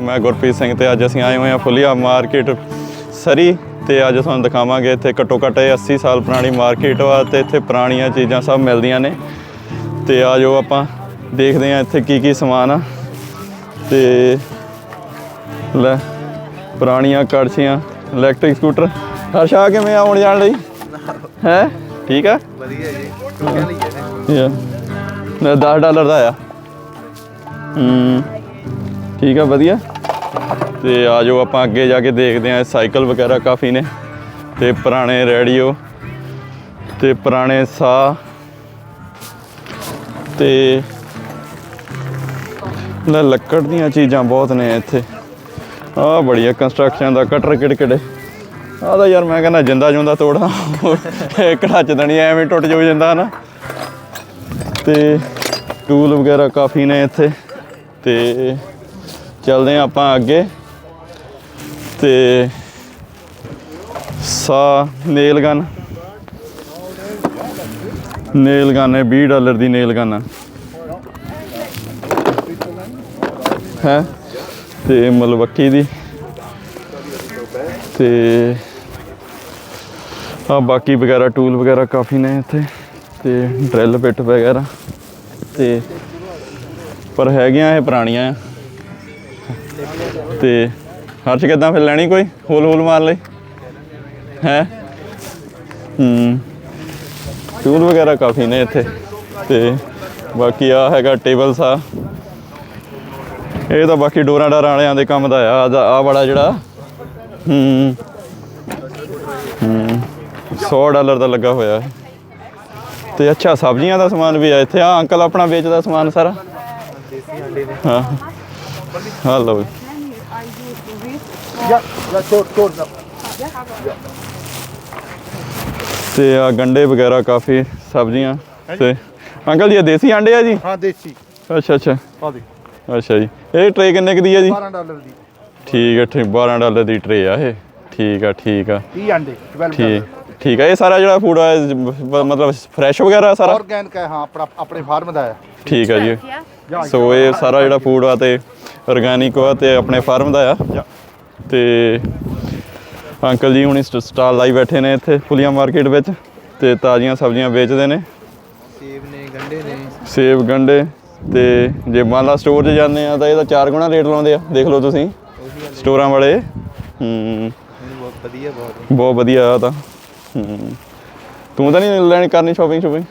ਮੈਂ ਗੁਰਪ੍ਰੀਤ ਸਿੰਘ ਤੇ ਅੱਜ ਅਸੀਂ ਆਏ ਹੋਏ ਹਾਂ ਫੁੱਲੀਆ ਮਾਰਕੀਟ ਸਰੀ ਤੇ ਅੱਜ ਤੁਹਾਨੂੰ ਦਿਖਾਵਾਂਗੇ ਇੱਥੇ ਘੱਟੋ ਘੱਟ ਇਹ 80 ਸਾਲ ਪੁਰਾਣੀ ਮਾਰਕੀਟ ਵਾ ਤੇ ਇੱਥੇ ਪੁਰਾਣੀਆਂ ਚੀਜ਼ਾਂ ਸਭ ਮਿਲਦੀਆਂ ਨੇ। ਤੇ ਆਜੋ ਆਪਾਂ ਦੇਖਦੇ ਹਾਂ ਇੱਥੇ ਕੀ ਕੀ ਸਮਾਨ ਆ। ਤੇ ਲੈ ਪੁਰਾਣੀਆਂ ਕੜਛੀਆਂ ਇਲੈਕਟ੍ਰਿਕ ਸਕੂਟਰ ਹਰਸ਼ਾ ਕਿਵੇਂ ਆਉਣ ਜਾਣ ਲਈ? ਹੈ? ਠੀਕ ਆ? ਵਧੀਆ ਜੀ ਕਿਹਨੇ ਲਈ ਹੈ ਯਾ ਨਾ 10 ਡਾਲਰ ਦਾ ਆ। ਹੂੰ। ਠੀਕ ਆ, ਵਧੀਆ। ਤੇ ਆ ਜਾਓ ਆਪਾਂ ਅੱਗੇ ਜਾ ਕੇ ਦੇਖਦੇ ਆਂ ਸਾਈਕਲ ਵਗੈਰਾ ਕਾਫੀ ਨੇ। ਤੇ ਪੁਰਾਣੇ ਰੇਡੀਓ, ਤੇ ਪੁਰਾਣੇ ਸਾਹ, ਤੇ ਲੈ ਲੱਕੜ ਦੀਆਂ ਚੀਜ਼ਾਂ ਬਹੁਤ ਨੇ ਇੱਥੇ। ਆ ਬੜੀਆ ਕੰਸਟਰਕਸ਼ਨ ਦਾ ਕਟਰ ਕਿੜਕਿੜੇ। ਆ ਤਾਂ ਯਾਰ ਮੈਂ ਕਹਿੰਦਾ ਜਿੰਦਾ ਜੁੰਦਾ ਤੋੜਨਾ ਇੱਕ ਢੱਚ ਦੇਣੀ ਐਵੇਂ ਟੁੱਟ ਜਾਊ ਜਾਂਦਾ ਨਾ ਤੇ ਟੂਲ ਵਗੈਰਾ ਕਾਫੀ ਨੇ ਇੱਥੇ, ਤੇ ਚੱਲਦੇ ਹਾਂ ਆਪਾਂ ਅੱਗੇ। ਤੇ ਸਾ ਨੇਲ ਗਨ। ਨੇਲ ਗਨ ਹੈ 20 ਡਾਲਰ ਦੀ ਨੇਲ ਗਨ। ਆ ਹੈ? ਤੇ ਮਲਵੱਕੀ ਦੀ। ਤੇ ਆ ਬਾਕੀ ਵਗੈਰਾ ਟੂਲ ਵਗੈਰਾ ਕਾਫੀ ਨੇ ਇੱਥੇ। ਤੇ ਡਰਿਲ ਪਿੱਟ ਵਗੈਰਾ। ਤੇ ਪਰ ਹੈਗੀਆਂ ਇਹ ਪੁਰਾਣੀਆਂ ਆ। ਤੇ ਹਰਸ਼ ਕਿੱਦਾਂ ਫਿਰ ਲੈਣੀ ਕੋਈ? ਹੋਲ ਹੋਲ ਮਾਰ ਲਈ? ਹੈ? ਹੂੰ। ਟੂਲ ਵਗੈਰਾ ਕਾਫੀ ਨੇ ਇੱਥੇ ਤੇ ਬਾਕੀ ਆ ਹੈਗਾ ਟੇਬਲ ਸਾ ਇਹ ਤਾਂ ਬਾਕੀ ਡੋਰਾਂ ਡਾਰਾਂ ਵਾਲਿਆਂ ਦੇ ਕੰਮ ਦਾ ਆ। ਆ ਬੜਾ ਜਿਹੜਾ? ਹੂੰ। ਹੂੰ। 100 ਡਾਲਰ ਦਾ ਲੱਗਾ ਹੋਇਆ। ਹੈ ਤੇ ਅੱਛਾ, ਸਬਜ਼ੀਆਂ ਦਾ ਸਮਾਨ ਵੀ ਆ ਇੱਥੇ। ਆ ਅੰਕਲ ਆਪਣਾ ਵੇਚਦਾ ਸਮਾਨ ਸਾਰਾ? ਹਾਂ। ਹਾਂ ਲਓ ਜੀ। ਯਾ ਯਾ ਛੋੜ ਛੋੜ ਨਾ ਤੇ ਆ ਗੰਡੇ ਵਗੈਰਾ ਕਾਫੀ ਸਬਜ਼ੀਆਂ ਤੇ ਅੰਕਲ ਜੀ ਇਹ ਦੇਸੀ ਆਂਡੇ ਆ ਜੀ? ਹਾਂ ਦੇਸੀ। ਅੱਛਾ ਅੱਛਾ। ਆ ਦੇ ਅੱਛਾ ਜੀ। ਇਹ ਟਰੇ ਕਿੰਨੇ ਕੁ ਦੀ ਆ ਜੀ? 12 ਡਾਲਰ ਦੀ। ਠੀਕ ਹੈ ਠੀਕ 12 ਡਾਲਰ ਦੀ ਟਰੇ ਆ ਇਹ। ਠੀਕ ਆ ਠੀਕ ਆ। 30 ਅੰਡੇ 12 ਠੀਕ ਠੀਕ ਆ ਇਹ ਸਾਰਾ ਜਿਹੜਾ ਫੂਡ ਆ ਮਤਲਬ ਫਰੈਸ਼ ਵਗੈਰਾ ਸਾਰਾ? ਆਰਗੈਨਿਕ ਹੈ ਹਾਂ ਆਪਣਾ ਆਪਣੇ ਫਾਰਮ ਦਾ ਹੈ ਠੀਕ ਆ ਜਾ। ਸੋ ਇਹ ਸਾਰਾ ਜਿਹੜਾ ਫੂਡ ਆ ਤੇ ਆਰਗੈਨਿਕ ਆ ਤੇ ਆਪਣੇ ਫਾਰਮ ਦਾ ਆ। ਤੇ ਅੰਕਲ ਜੀ ਹੁਣੀ ਸਟ- ਸਟਾਲ ਲਾਈ ਬੈਠੇ ਨੇ ਇੱਥੇ ਫੁਲੀਆਂ ਮਾਰਕੀਟ ਵਿੱਚ ਤੇ ਤਾਜ਼ੀਆਂ ਸਬਜ਼ੀਆਂ ਵੇਚਦੇ ਨੇ। ਸੇਬ ਨੇ ਗੰਡੇ ਨੇ। ਸੇਬ ਗੰਡੇ ਤੇ ਜੇ ਮੰਨ ਲਾ ਸਟੋਰ 'ਚ ਜਾਂਦੇ ਆ ਤਾਂ ਇਹਦਾ ਚਾਰ ਗੁਣਾ ਰੇਟ ਲਾਉਂਦੇ ਆ ਦੇਖ ਲਓ ਤੁਸੀਂ। ਸਟੋਰਾਂ ਵਾਲੇ। ਹੂੰ। ਬਹੁਤ ਵਧੀਆ ਬਹੁਤ ਬਹੁਤ ਵਧੀਆ ਆ ਤਾਂ। ਹੂੰ। ਤੂੰ ਤਾਂ ਨਹੀਂ ਲੈਣੀ ਕਰਨੀ ਸ਼ਾਪਿੰਗ ਸ਼ਾਪਿੰਗ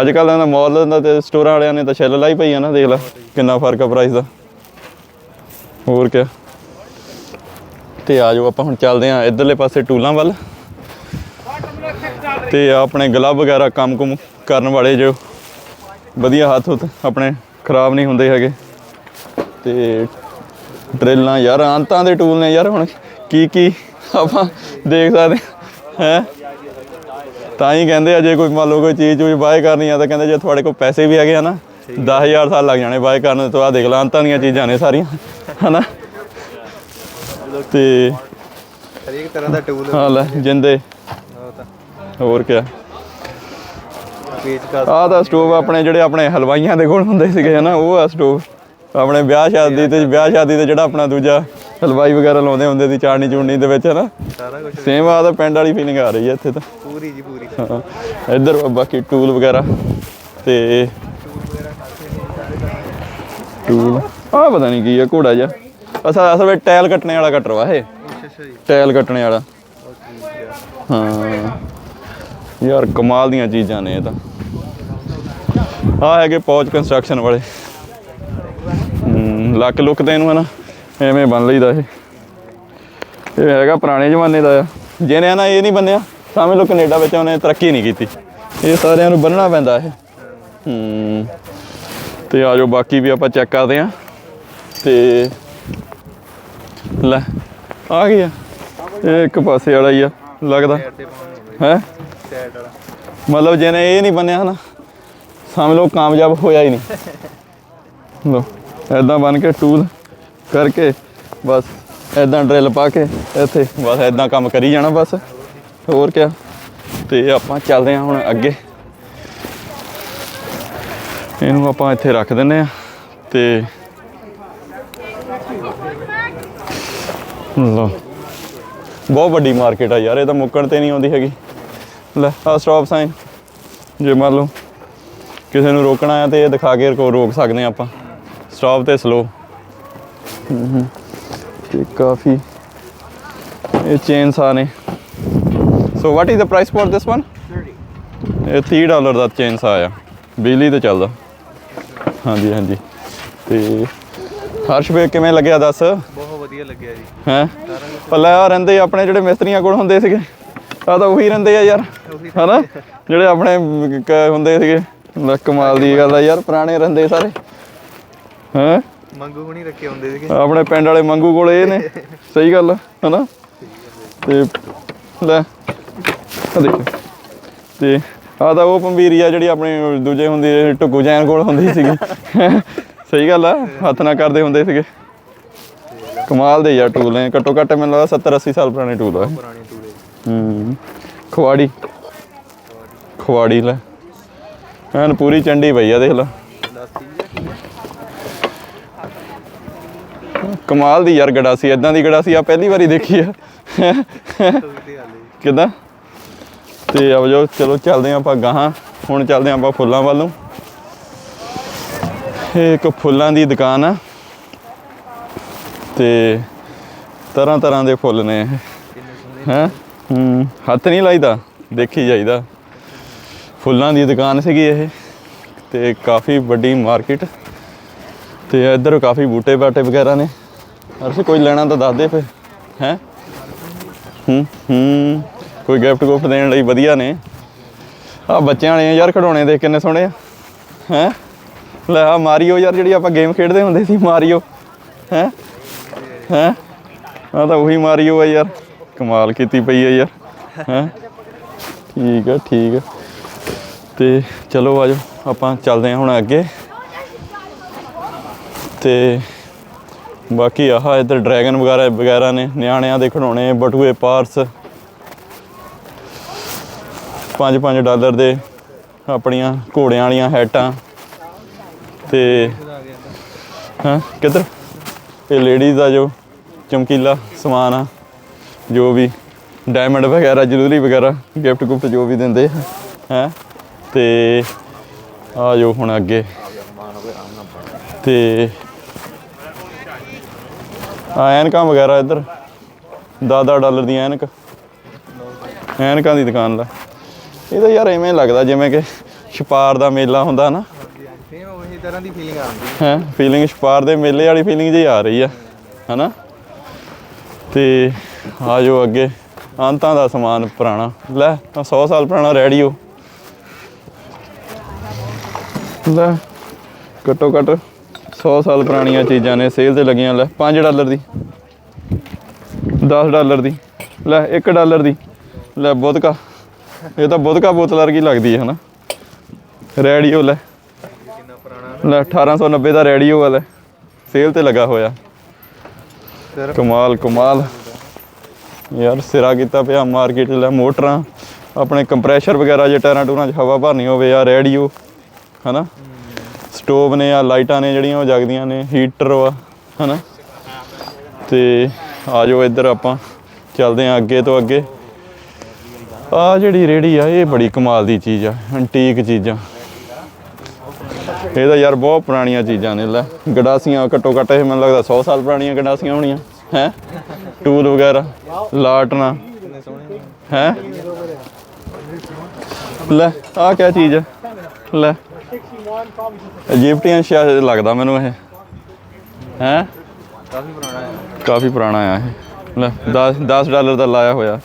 ਅੱਜ ਕੱਲ੍ਹ ਦਾ ਮਾਲ ਦਾ ਤੇ ਸਟੋਰਾਂ ਵਾਲਿਆਂ ਨੇ ਤਾਂ ਛਿੱਲ ਲਾਈ ਪਈ ਆ ਨਾ ਦੇਖ ਲੈ ਕਿੰਨਾ ਫ਼ਰਕ ਆ ਪ੍ਰਾਈਸ ਦਾ। ਹੋਰ ਕਿਆ? ਤੇ ਆ ਜਾਓ ਆਪਾਂ, ਹੁਣ ਚੱਲਦੇ ਆ ਇਧਰਲੇ ਪਾਸੇ ਟੂਲਾਂ ਵੱਲ। ਤੇ ਆਪਣੇ ਗਲਵ ਵਗੈਰਾ ਕੰਮ ਕੁਮ ਕਰਨ ਵਾਲੇ ਜੋ ਵਧੀਆ ਹੱਥ ਹੁੱਥ ਆਪਣੇ ਖਰਾਬ ਨਹੀਂ ਹੁੰਦੇ ਹੈਗੇ। ਤੇ ਡਰਿੱਲਾਂ ਯਾਰ ਅੰਤਾਂ ਦੇ ਟੂਲ ਨੇ ਯਾਰ ਹੁਣ ਕੀ ਕੀ ਆਪਾਂ ਦੇਖ ਸਕਦੇ ਹੈ? ਤਾਂ ਹੀ ਕਹਿੰਦੇ ਆ, ਜੇ ਕੋਈ ਮੰਨ ਲਓ ਕੋਈ ਚੀਜ਼ ਚੂਜ਼ ਬਾਏ ਕਰਨੀ ਆ ਤਾਂ ਕਹਿੰਦੇ ਜੇ ਤੁਹਾਡੇ ਕੋਲ ਪੈਸੇ ਵੀ ਹੈਗੇ ਆ ਨਾ 10000 ਸਾਲ ਲੱਗ ਜਾਣੇ ਬਾਏ ਕਰਨ ਤੋਂ ਆ ਦੇਖ ਲਾਂ ਅੰਤਾਂ ਦੀਆਂ ਚੀਜ਼ਾਂ ਨੇ ਸਾਰੀਆਂ ਹਨਾ? ਤੇ ਹਰੇਕ ਤਰ੍ਹਾਂ ਦਾ ਟੂਲ ਹਾਂ ਲੈ ਜਿੰਦੇ। ਹੋਰ ਕਾ ਆਹ ਤਾਂ ਸਟੋਵ ਆਪਣੇ ਜਿਹੜੇ ਆਪਣੇ ਹਲਵਾਈਆਂ ਦੇ ਕੋਲ ਹੁੰਦੇ ਸੀਗੇ ਹਨਾ? ਉਹ ਆ ਸਟੋਵ ਆਪਣੇ ਵਿਆਹ ਸ਼ਾਦੀ ਤੇ ਵਿਆਹ ਸ਼ਾਦੀ ਤੇ ਜਿਹੜਾ ਆਪਣਾ ਦੂਜਾ ਹਲਵਾਈ ਵਗੈਰਾ ਲਾਉਂਦੇ ਹੁੰਦੇ ਸੀ ਚਾੜਨੀ ਚੂੜਨੀ ਦੇ ਵਿੱਚ ਹਨਾ? ਸਾਰਾ ਕੁਝ ਸੇਮ ਆ ਤਾਂ ਪਿੰਡ ਵਾਲੀ ਫੀਲਿੰਗ ਆ ਰਹੀ ਹੈ ਇੱਥੇ ਤਾਂ। ਪੂਰੀ ਜੀ ਪੂਰੀ। ਹਾਂ। ਇੱਧਰ ਬਾਕੀ ਟੂਲ ਵਗੈਰਾ ਤੇ ਟੂਲ ਆ ਪਤਾ ਨਹੀਂ ਕੀ ਆ, ਘੋੜਾ ਜਿਹਾ। ਅਸਾ ਅਸਲ ਵਿੱਚ ਟਾਇਲ ਕੱਟਣੇ ਵਾਲਾ ਕਟਰ ਵਾ ਇਹ। ਟਾਇਲ ਕੱਟਣੇ ਵਾਲਾ। ਹਾਂ। ਯਾਰ, ਕਮਾਲ ਦੀਆਂ ਚੀਜ਼ਾਂ ਨੇ ਇਹ ਤਾਂ। ਆ ਹੈਗੇ ਪੌਚ ਕੰਸਟਰਕਸ਼ਨ ਵਾਲੇ। ਹੂੰ, ਲੱਕ ਲੁੱਕ ਤੇ ਇਹਨੂੰ ਹੈ ਐਵੇਂ ਬਣ ਲਈਦਾ ਇਹ। ਇਹ ਹੈਗਾ ਪੁਰਾਣੇ ਜ਼ਮਾਨੇ ਦਾ ਆ। ਜਿਹਨੇ ਨਾ ਇਹ ਨਹੀਂ ਬੰਨਿਆ ਸਮਝ ਲਓ ਕੈਨੇਡਾ ਵਿੱਚ ਉਹਨੇ ਤਰੱਕੀ ਨਹੀਂ ਕੀਤੀ। ਇਹ ਸਾਰਿਆਂ ਨੂੰ ਬੰਨਣਾ ਪੈਂਦਾ ਇਹ। ਹੂੰ। ਤੇ ਆ ਜਾਓ, ਬਾਕੀ ਵੀ ਆਪਾਂ ਚੈੱਕ ਕਰਦੇ ਆ ਤੇ ਲੈ, ਆ ਗਿਆ ਇਹ ਇੱਕ ਪਾਸੇ ਵਾਲਾ ਹੀ ਆ, ਲੱਗਦਾ। ਅੱਡੇ ਹੈ? ਮਤਲਬ ਜਿਹਨੇ ਇਹ ਨਹੀਂ ਬੰਨਿਆ ਨਾ ਸਮਝ ਲਓ ਕਾਮਯਾਬ ਹੋਇਆ ਹੀ ਨਹੀਂ। ਲੋ ਐਦਾਂ ਬਨ ਕੇ ਟੂਲ ਕਰਕੇ ਬਸ ਐਦਾਂ ਡਰਿਲ ਪਾ ਕੇ ਇੱਥੇ ਬਸ ਐਦਾਂ ਕੰਮ ਕਰੀ ਜਾਣਾ ਬਸ। ਹੋਰ ਕਿਆ, ਤੇ ਆਪਾਂ ਚੱਲਦੇ ਹਾਂ ਹੁਣ ਅੱਗੇ। ਇਹਨੂੰ ਆਪਾਂ ਇੱਥੇ ਰੱਖ ਦਿੰਨੇ ਆ ਤੇ ਲਓ। ਬਹੁਤ ਵੱਡੀ ਮਾਰਕੀਟ ਆ ਯਾਰ ਇਹ ਤਾਂ ਮੁੱਕਣ ਤੇ ਨਹੀਂ ਆਉਂਦੀ ਹੈਗੀ। ਲੈ ਆ ਸਟਾਪ ਸਾਈਨ ਜੇ ਮੰਨ ਲਓ ਕਿਸੇ ਨੂੰ ਰੋਕਣਾ ਆ ਤੇ ਇਹ ਦਿਖਾ ਕੇ ਰੋ ਰੋਕ ਸਕਦੇ ਆ ਆਪਾਂ। ਸਟਾਪ ਤੇ ਸਲੋ ਤੇ ਕਾਫੀ ਇਹ ਚੇਨਸ ਆ ਨੇ। So what is the price for this one 30 ਇਹ 30 ਡਾਲਰ ਦਾ ਚੇਨਸ ਆਇਆ। ਬਿਜਲੀ ਤੇ ਚੱਲਦਾ। ਹਾਂਜੀ ਹਾਂਜੀ। ਤੇ ਹਰਸ਼ ਵੇ ਕਿਵੇਂ ਲੱਗਿਆ ਦੱਸ? ਬਹੁਤ ਵਧੀਆ ਲੱਗਿਆ ਜੀ। ਹੈ? ਪੱਲੇ ਆ ਰਹਿੰਦੇ ਆਪਣੇ ਜਿਹੜੇ ਮਿਸਤਰੀਆਂ ਕੋਲ ਹੁੰਦੇ ਸੀਗੇ। ਆ ਤਾਂ ਉਹੀ ਰਹਿੰਦੇ ਆ ਯਾਰ ਹਨਾ? ਜਿਹੜੇ ਆਪਣੇ ਹੁੰਦੇ ਸੀਗੇ ਕਮਾਲ ਦੀ ਗੱਲ ਆ ਯਾਰ ਪੁਰਾਣੇ ਰਹਿੰਦੇ ਸਾਰੇ। ਹੈ? ਮੰਗੂ ਹੁਣੀ ਰੱਖੇ ਹੁੰਦੇ ਸੀਗੇ। ਆਪਣੇ ਪਿੰਡ ਵਾਲੇ ਮੰਗੂ ਕੋਲ ਇਹ ਨੇ। ਸਹੀ ਗੱਲ ਹਨਾ? ਤੇ ਲੈ ਆ ਦੇਖ। ਤੇ ਆ ਤਾਂ ਉਹ ਪੰਬੀਰੀ ਆ ਜਿਹੜੀ ਆਪਣੇ ਦੂਜੇ ਹੁੰਦੀ ਟੁੱਕੂ ਜੈਨ ਕੋਲ ਹੁੰਦੀ ਸੀਗੀ। ਸਹੀ ਗੱਲ ਆ, ਹੱਥ ਨਾਲ ਕਰਦੇ ਹੁੰਦੇ ਸੀਗੇ। ਕਮਾਲ ਦੇ ਯਾਰ ਟੂਲ ਨੇ, ਘੱਟੋ ਘੱਟ ਮੈਨੂੰ ਲੱਗਦਾ 70 80 ਸਾਲ ਪੁਰਾਣੇ ਟੂਲ ਆ ਪੁਰਾਣੇ ਟੂਲੇ ਹੂੰ, ਖਵਾੜੀ। ਖਵਾੜੀ ਲੈ। ਐਨ ਪੂਰੀ ਚੰਡੀ ਪਈ ਆ, ਦੇਖ ਲੈ। ਕਮਾਲ ਦੀ ਯਾਰ ਗੜਾਸੀ ਇਦਾਂ ਦੀ ਗੜਾਸੀ ਆ ਪਹਿਲੀ ਵਾਰੀ ਦੇਖੀ ਆ। ਤੋਂ ਕਿਦਾਂ? ਤੇ ਆਓ ਜੋ ਚਲੋ ਚੱਲਦੇ ਹਾਂ ਆਪਾਂ ਗਾਹਾਂ। ਹੁਣ ਚੱਲਦੇ ਹਾਂ ਆਪਾਂ ਫੁੱਲਾਂ ਵੱਲੋਂ ਇਹ ਇੱਕ ਫੁੱਲਾਂ ਦੀ ਦੁਕਾਨ ਆ। ਤੇ ਤਰ੍ਹਾਂ ਤਰ੍ਹਾਂ ਦੇ ਫੁੱਲ ਨੇ ਇਹ। ਕਿੰਨੇ ਹੂੰ, ਹੱਥ ਨਹੀਂ ਲਾਈਦਾ, ਦੇਖੀ ਜਾਈਦਾ। ਫੁੱਲਾਂ ਦੀ ਦੁਕਾਨ ਸੀਗੀ ਇਹ। ਤੇ ਕਾਫੀ ਵੱਡੀ ਮਾਰਕੀਟ। ਤੇ ਇੱਧਰ ਕਾਫੀ ਬੂਟੇ ਬਾਟੇ ਵਗੈਰਾ ਨੇ। ਅਰਸ਼, ਕੋਈ ਲੈਣਾ ਤਾਂ ਦੱਸ ਦੇ ਫਿਰ। ਹੈ? ਹੂੰ ਹੂੰ। ਕੋਈ ਗਿਫਟ ਗੁਫਟ ਦੇਣ ਲਈ ਵਧੀਆ ਨੇ। ਆ ਬੱਚਿਆਂ ਵਾਲੇ ਯਾਰ ਖਿਡੌਣੇ ਦੇਖ ਕਿੰਨੇ ਸੋਹਣੇ ਆ। ਹੈ? ਲੈ ਆ ਮਾਰੀਓ ਯਾਰ ਜਿਹੜੀ ਆਪਾਂ ਗੇਮ ਖੇਡਦੇ ਹੁੰਦੇ ਸੀ, ਮਾਰੀਓ। ਹੈ? ਹੈ? ਆ ਤਾਂ ਉਹੀ ਮਾਰੀਓ ਆ ਯਾਰ। ਕਮਾਲ ਕੀਤੀ ਪਈ ਆ ਯਾਰ। ਹੈ? ਠੀਕ ਆ ਠੀਕ ਆ। ਤੇ ਚਲੋ ਆਜੋ ਆਪਾਂ ਚੱਲਦੇ ਹਾਂ ਹੁਣ ਅੱਗੇ। ਤੇ ਬਾਕੀ ਆਹ ਇੱਧਰ ਡਰੈਗਨ ਵਗੈਰਾ ਵਗੈਰਾ ਨੇ, ਨਿਆਣਿਆਂ ਦੇ ਖਿਡੌਣੇ, ਬਟੂਏ, ਪਾਰਸ। 5-5 ਡਾਲਰ ਦੇ ਆਪਣੀਆਂ ਘੋੜਿਆਂ ਵਾਲੀਆਂ ਹੈਟਾਂ। ਤੇ ਆ ਹਾਂ, ਕਿੱਧਰ? ਇਹ ਲੇਡੀਜ਼ ਦਾ ਜੋ ਚਮਕੀਲਾ ਸਮਾਨ ਆ, ਜੋ ਵੀ ਡਾਇਮੰਡ ਵਗੈਰਾ ਜੁਐਲਰੀ ਵਗੈਰਾ ਗਿਫਟ ਗੁਫਟ ਜੋ ਵੀ ਦਿੰਦੇ ਹੈ ਹੈਂ? ਤੇ ਆ ਜੋ ਹੁਣ ਅੱਗੇ। ਤੇ ਆ ਐਨਕਾਂ ਵਗੈਰਾ ਇੱਧਰ 10 ਡਾਲਰ ਦੀ ਐਨਕ। ਐਨਕਾਂ ਦੀ ਦੁਕਾਨ ਲਾ। ਇਹ ਤਾਂ ਯਾਰ ਐਵੇਂ ਲੱਗਦਾ ਜਿਵੇਂ ਕਿ ਛਪਾਰ ਦਾ ਮੇਲਾ ਹੁੰਦਾ ਨਾ। ਸੇਮ ਉਹੀ ਤਰ੍ਹਾਂ ਦੀ ਫੀਲਿੰਗ ਆਉਂਦੀ ਹੈ ਫੀਲਿੰਗ ਛਪਾਰ ਦੇ ਮੇਲੇ ਵਾਲੀ ਫੀਲਿੰਗ ਜਿਹੀ ਆ ਰਹੀ ਆ ਹਨਾ? ਤੇ ਆ ਜੋ ਅੱਗੇ ਅੰਤਾਂ ਦਾ ਸਮਾਨ ਪੁਰਾਣਾ। ਲੈ ਆਹ 100 ਸਾਲ ਪੁਰਾਣਾ ਰੇਡੀਓ। ਲੈ ਘੱਟੋ ਘੱਟ 100 ਸਾਲ ਪੁਰਾਣੀਆਂ ਚੀਜ਼ਾਂ ਨੇ ਸੇਲ ਤੇ ਲੱਗੀਆਂ ਲੈ 5 ਡਾਲਰ ਦੀ। 10 ਡਾਲਰ ਦੀ। ਲੈ 1 ਡਾਲਰ ਦੀ। ਲੈ ਬੋਦਕਾ। ਇਹ ਤਾਂ ਬੋਦਕਾ ਬੋਤਲ ਵਰਗੀ ਲੱਗਦੀ ਹੈ, ਹਨਾ? ਰੇਡੀਓ ਲੈ। ਕਿੰਨਾ ਪੁਰਾਣਾ ਲੈ 1890 ਦਾ ਰੇਡੀਓ ਵਾਲਾ। ਸੇਲ ਤੇ ਲੱਗਾ ਹੋਇਆ। ਕਮਾਲ ਕਮਾਲ। ਯਾਰ, ਸਿਰਾ ਕੀਤਾ ਪਿਆ ਮਾਰਕੀਟ ਲੈ, ਮੋਟਰਾਂ। ਆਪਣੇ ਕੰਪਰੈਸ਼ਰ ਵਗੈਰਾ ਜੇ ਟਾਇਰਾਂ ਟੂਰਾਂ 'ਚ ਹਵਾ ਭਰਨੀ ਹੋਵੇ, ਆ ਰੇਡੀਓ, ਹਨਾ? ਸਟੋਵ ਨੇ, ਆ ਲਾਈਟਾਂ ਨੇ ਜਿਹੜੀਆਂ, ਉਹ ਜਗਦੀਆਂ ਨੇ, ਹੀਟਰ ਵਾ, ਹਨਾ? ਤੇ ਆ ਜਾਓ ਇੱਧਰ ਆਪਾਂ। ਚੱਲਦੇ ਆ ਅੱਗੇ ਤੋਂ ਅੱਗੇ। ਆ ਜਿਹੜੀ ਰੇੜੀ ਆ, ਇਹ ਬੜੀ ਕਮਾਲ ਦੀ ਚੀਜ਼ ਆ ਐਂਟੀਕ ਚੀਜ਼ਾਂ। ਇਹ ਤਾਂ ਯਾਰ ਬਹੁਤ ਪੁਰਾਣੀਆਂ ਚੀਜ਼ਾਂ ਨੇ, ਲੈ। ਗੜਾਸੀਆਂ ਘੱਟੋ ਘੱਟ ਇਹ ਮੈਨੂੰ ਲੱਗਦਾ 100 ਸਾਲ ਪੁਰਾਣੀਆਂ ਗੜਾਸੀਆਂ ਹੋਣੀਆਂ, ਹੈ? ਟੂਲ ਵਗੈਰਾ, ਲਾਟਣਾ ਕਿੰਨੇ ਹੈ? ਲੈ, ਆਹ ਕਿਆ ਚੀਜ਼ ਹੈ ਲੈ। ਇਜਿਪਟੀਅਨ ਸ਼ਾਇਦ ਲੱਗਦਾ ਮੈਨੂੰ ਇਹ, ਹੈ? ਕਾਫੀ ਪੁਰਾਣਾ ਹੈ ਕਾਫੀ ਪੁਰਾਣਾ ਆ ਇਹ। ਲੈ 10 10 ਡਾਲਰ ਦਾ ਲਾਇਆ ਹੋਇਆ।